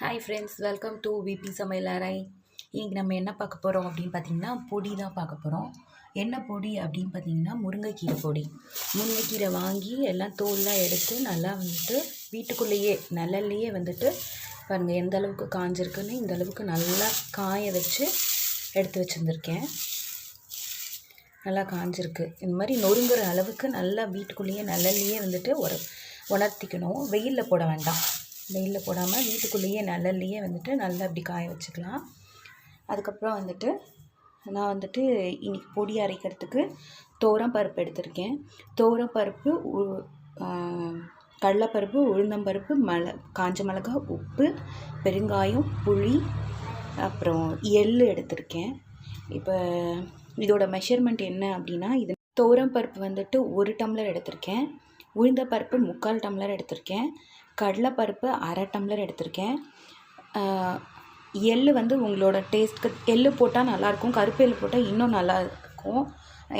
Hi friends welcome to V சமையல் அறை இன்னைக்கு நம்ம என்ன பார்க்க போகிறோம் அப்படின்னு பார்த்தீங்கன்னா பொடி தான் பார்க்க போகிறோம் என்ன பொடி அப்படின்னு பார்த்தீங்கன்னா முருங்கைக்கீரை பொடி. முருங்கைக்கீரை வாங்கி எல்லாம் தோல்லாம் எடுத்து நல்லா வந்துட்டு வீட்டுக்குள்ளேயே நிழல்லையே வந்துட்டு பாருங்கள் எந்த அளவுக்கு காஞ்சிருக்குன்னு இந்த அளவுக்கு நல்லா காய வச்சு எடுத்து வச்சுருந்துருக்கேன். நல்லா காஞ்சிருக்கு. இந்த மாதிரி நொறுங்குற அளவுக்கு நல்லா வீட்டுக்குள்ளேயே நிழல்லையே வந்துட்டு ஒரு உணர்த்திக்கணும். வெயிலில் போட வேண்டாம். வெயிலில் போடாமல் வீட்டுக்குள்ளேயே நிழல்லையே வந்துட்டு நல்லா அப்படி காய வச்சுக்கலாம். அதுக்கப்புறம் வந்துட்டு நான் வந்துட்டு இன்றைக்கி பொடி அரைக்கிறதுக்கு தோரம் பருப்பு எடுத்திருக்கேன். தோரம் பருப்பு உ- கடலைப்பருப்பு உளுந்தம்பருப்பு மலை காஞ்ச மிளகா உப்பு பெருங்காயம் புளி அப்புறம் எள் எடுத்திருக்கேன். இப்போ இதோட மெஷர்மெண்ட் என்ன அப்படின்னா இது தோரம் பருப்பு வந்துட்டு ஒரு டம்ளர் எடுத்திருக்கேன். உளுந்த பருப்பு முக்கால் டம்ளர் எடுத்திருக்கேன். கடலைப்பருப்பு அரை டம்ளர் எடுத்திருக்கேன். எள் எள்ளு வந்து உங்களோட டேஸ்ட்க்கு எள்ளு போட்டால் நல்லாயிருக்கும் கருப்பு எள் போட்டால் இன்னும் நல்லா இருக்கும்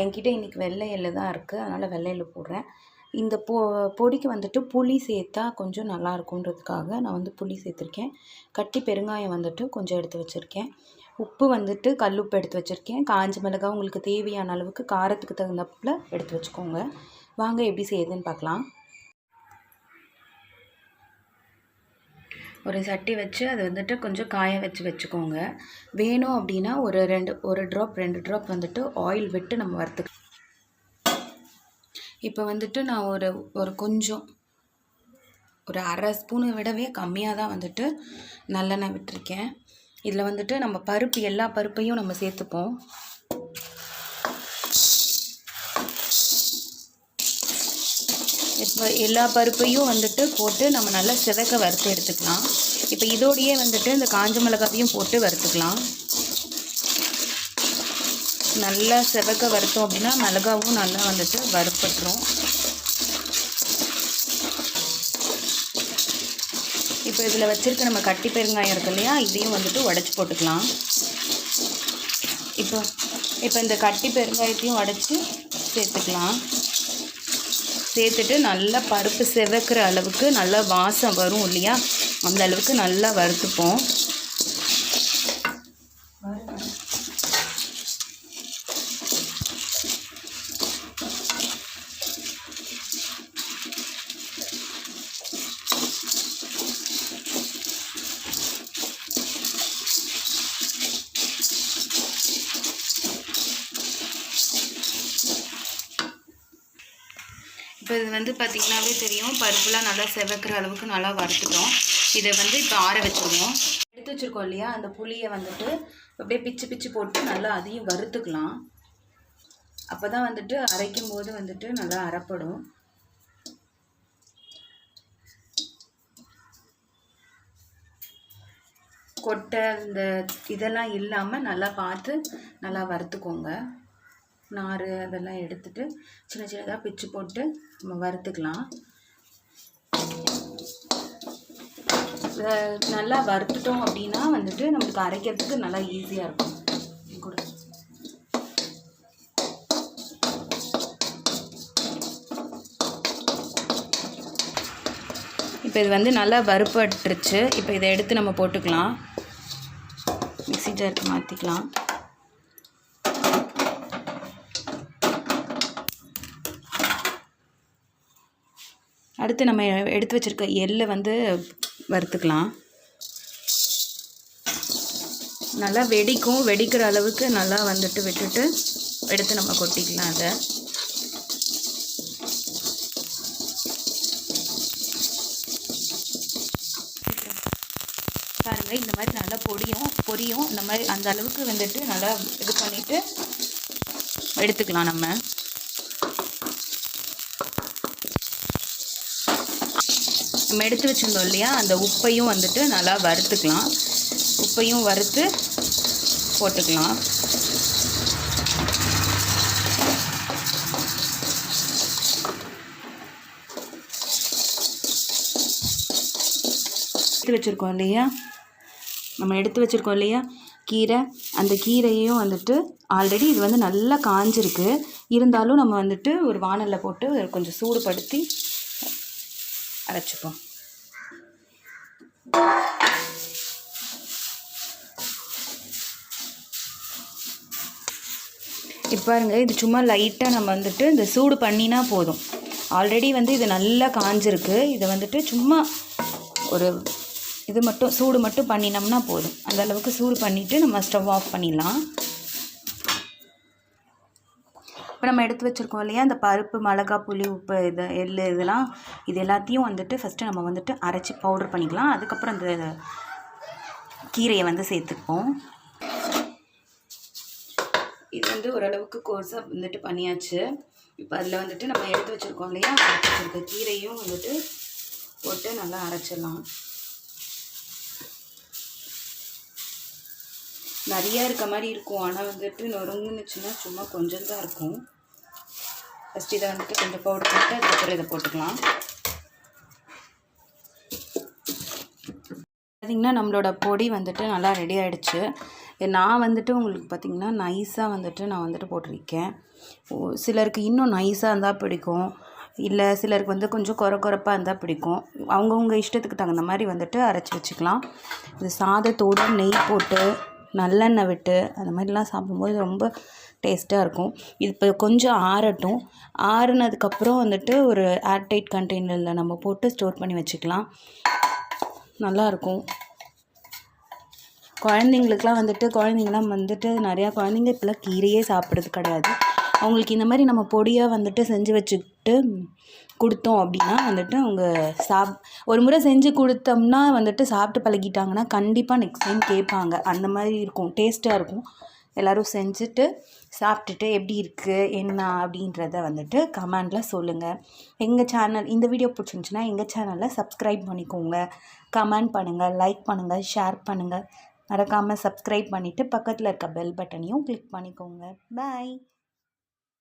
என்கிட்ட இன்றைக்கி வெள்ளை எள்ளு தான் இருக்குது அதனால் வெள்ளை எள்ளு போடுறேன். இந்த பொ பொடிக்கு வந்துட்டு புளி சேர்த்தா கொஞ்சம் நல்லா இருக்குன்றதுக்காக நான் வந்து புளி சேர்த்துருக்கேன். கட்டி பெருங்காயம் வந்துட்டு கொஞ்சம் எடுத்து வச்சுருக்கேன். உப்பு வந்துட்டு கல் உப்பு எடுத்து வச்சுருக்கேன். காஞ்ச மிளகாய் உங்களுக்கு தேவையான அளவுக்கு காரத்துக்கு தகுந்தாப்புல எடுத்து வச்சுக்கோங்க. வாங்க எப்படி செய்யுதுன்னு பார்க்கலாம். ஒரு சட்டி வச்சு அது வந்துட்டு கொஞ்சம் காய வச்சு வச்சுக்கோங்க. வேணும் அப்படின்னா ஒரு ரெண்டு ஒரு ட்ராப் ரெண்டு ட்ராப் வந்துட்டு ஆயில் விட்டு நம்ம வறுத்து இப்போ வந்துட்டு நான் ஒரு ஒரு கொஞ்சம் ஒரு அரை ஸ்பூனை விடவே கம்மியாக தான் வந்துட்டு நல்லெண்ணெய் விட்டுருக்கேன். இதில் வந்துட்டு நம்ம பருப்பு எல்லா பருப்பையும் நம்ம சேர்த்துப்போம். இப்போ எல்லா பருப்பையும் வந்துட்டு போட்டு நம்ம நல்லா சிவக்க வறுத்து எடுத்துக்கலாம். இப்போ இதோடையே வந்துட்டு இந்த காஞ்ச மிளகாவையும் போட்டு வறுத்துக்கலாம். நல்லா செவக்க வறுத்தோம் அப்படின்னா மிளகாவும் நல்லா வந்துட்டு வறுப்பட்டுரும் இப்போ இதில் வச்சுருக்க நம்ம கட்டி பெருங்காயம் இருக்கு இல்லையா இதையும் வந்துட்டு உடச்சி போட்டுக்கலாம். இப்போ இப்போ இந்த கட்டி பெருங்காயத்தையும் உடச்சி சேர்த்துக்கலாம். சேர்த்துட்டு நல்லா பருப்பு செவக்கிற அளவுக்கு நல்லா வாசம் வரும் இல்லையா? அந்த அளவுக்கு நல்லா வறுத்துப்போம். இப்போ இது வந்து பார்த்திங்கனாவே தெரியும் பருப்புலாம் நல்லா செவக்கிற அளவுக்கு நல்லா வறுத்துட்டோம். இதை வந்து இப்போ ஆற வச்சுருவோம். எடுத்து வச்சுருக்கோம் இல்லையா? அந்த புளியை வந்துட்டு அப்படியே பிச்சு பிச்சு போட்டு நல்லா அதையும் வறுத்துக்கலாம். அப்போ தான் வந்துட்டு அரைக்கும் போது வந்துட்டு நல்லா அரைப்படும். கொட்டை இந்த இதெல்லாம் இல்லாமல் நல்லா பார்த்து நல்லா வறுத்துக்கோங்க. நார் அதெல்லாம் எடுத்துட்டு சின்ன சின்னதாக பிச்சு போட்டு நம்ம வறுத்துக்கலாம். நல்லா வறுத்துட்டோம் அப்படின்னா வந்துட்டு நம்மளுக்கு அரைக்கிறதுக்கு நல்லா ஈஸியாக இருக்கும். கூட. இப்போ இது வந்து நல்லா வறுப்பட்டுருச்சு. இப்போ இதை எடுத்து நம்ம போட்டுக்கலாம். மிக்சி ஜாருக்கு மாற்றிக்கலாம் அடுத்து நம்ம எடுத்து வச்சிருக்க எள்ளை வந்து வறுத்துக்கலாம். நல்லா வெடிக்கும் வெடிக்கிற அளவுக்கு நல்லா வந்துட்டு விட்டுட்டு எடுத்து நம்ம கொட்டிக்கலாம் அதை. பாருங்கள் இந்த மாதிரி நல்லா பொடியும் பொரியும். இந்த மாதிரி அந்த அளவுக்கு வந்துட்டு நல்லா இது பண்ணிவிட்டு எடுத்துக்கலாம் நம்ம. நம்ம எடுத்து வச்சிருந்தோம் இல்லையா? அந்த உப்பையும் வந்துட்டு நல்லா வறுத்துக்கலாம். உப்பையும் வறுத்து போட்டுக்கலாம். எடுத்து வச்சுருக்கோம் இல்லையா? நம்ம எடுத்து வச்சுருக்கோம் இல்லையா? கீரை. அந்த கீரையும் வந்துட்டு ஆல்ரெடி இது வந்து நல்லா காஞ்சிருக்கு. இருந்தாலும் நம்ம வந்துட்டு ஒரு வானலில் போட்டு கொஞ்சம் சூடுபடுத்தி அரைச்சிப்போம். இப்போ பாருங்கள் இது சும்மா லைட்டாக நம்ம வந்துட்டு இந்த சூடு பண்ணினா போதும். ஆல்ரெடி வந்து இது நல்லா காஞ்சிருக்கு. இதை வந்துட்டு சும்மா ஒரு இது மட்டும் சூடு மட்டும் பண்ணினோம்னா போதும். அந்த அளவுக்கு சூடு பண்ணிவிட்டு நம்ம ஸ்டவ் ஆஃப் பண்ணிடலாம். இப்போ நம்ம எடுத்து வச்சுருக்கோம் இல்லையா? இந்த பருப்பு மிளகா புளி உப்பு இது எள் இதெல்லாம் இது எல்லாத்தையும் வந்துட்டு ஃபஸ்ட்டு நம்ம வந்துட்டு அரைச்சி பவுடர் பண்ணிக்கலாம். அதுக்கப்புறம் அந்த கீரையை வந்து சேர்த்துப்போம். இது வந்து ஓரளவுக்கு கோர்ஸாக வந்துட்டு பண்ணியாச்சு. இப்போ அதில் வந்துட்டு நம்ம எடுத்து வச்சுருக்கோம் இல்லையா? எடுத்து வச்சுருக்க கீரையும் வந்துட்டு போட்டு நல்லா அரைச்சிடலாம். நிறையா இருக்க மாதிரி இருக்கும். ஆனால் வந்துட்டு நொறுங்குனுச்சுன்னா சும்மா கொஞ்சம் தான் இருக்கும். ஃபஸ்ட் இதை வந்துட்டு கொஞ்சம் பவுடர் போட்டு அதுக்கப்புறம் இதை போட்டுக்கலாம். பார்த்திங்கன்னா நம்மளோட பொடி வந்துட்டு நல்லா ரெடி ஆகிடுச்சு நான் வந்துட்டு உங்களுக்கு பார்த்திங்கன்னா நைஸாக வந்துட்டு நான் வந்துட்டு போட்டிருக்கேன். ஓ- சிலருக்கு இன்னும் நைஸாக இருந்தால் பிடிக்கும். இல்லை சிலருக்கு வந்து கொஞ்சம் குறை குறைப்பாக இருந்தால் பிடிக்கும். அவங்கவுங்க இஷ்டத்துக்கு தகுந்த மாதிரி வந்துட்டு அரைச்சி வச்சுக்கலாம். இது சாதத்தோடு நெய் போட்டு நல்லெண்ணெய் விட்டு அந்த மாதிரிலாம் சாப்பிடும்போது ரொம்ப டேஸ்ட்டாக இருக்கும். இது இப்போ கொஞ்சம் ஆறட்டும். ஆறுனதுக்கப்புறம் வந்துட்டு ஒரு ஏர்டைட் கண்டெய்னரில் நம்ம போட்டு ஸ்டோர் பண்ணி வச்சுக்கலாம். நல்லாயிருக்கும். குழந்தைங்களுக்குலாம் வந்துட்டு குழந்தைங்களாம் வந்துட்டு நிறையா குழந்தைங்க இப்போலாம் கீரையே சாப்பிட்றது கிடையாது. அவங்களுக்கு இந்த மாதிரி நம்ம பொடியாக வந்துட்டு செஞ்சு வச்சுக்கிட்டு கொடுத்தோம் அப்படின்னா வந்துட்டு அவங்க சாப் ஒரு முறை செஞ்சு கொடுத்தோம்னா வந்துட்டு சாப்பிட்டு பழகிட்டாங்கன்னா கண்டிப்பாக நெக்ஸ்ட் டைம் கேட்பாங்க. அந்த மாதிரி இருக்கும். டேஸ்ட்டாக இருக்கும். எல்லோரும் செஞ்சுட்டு சாப்பிட்டுட்டு எப்படி இருக்குது என்ன அப்படின்றத வந்துட்டு கமெண்டில் சொல்லுங்கள் எங்கள் சேனல் இந்த வீடியோ பிடிச்சிருந்துச்சின்னா எங்கள் சேனலை சப்ஸ்கிரைப் பண்ணிக்கோங்க. கமெண்ட் பண்ணுங்கள் லைக் பண்ணுங்கள் ஷேர் பண்ணுங்கள் மறக்காமல் சப்ஸ்கிரைப் பண்ணிவிட்டு பக்கத்தில் இருக்க பெல் பட்டனையும் கிளிக் பண்ணிக்கோங்க. பாய்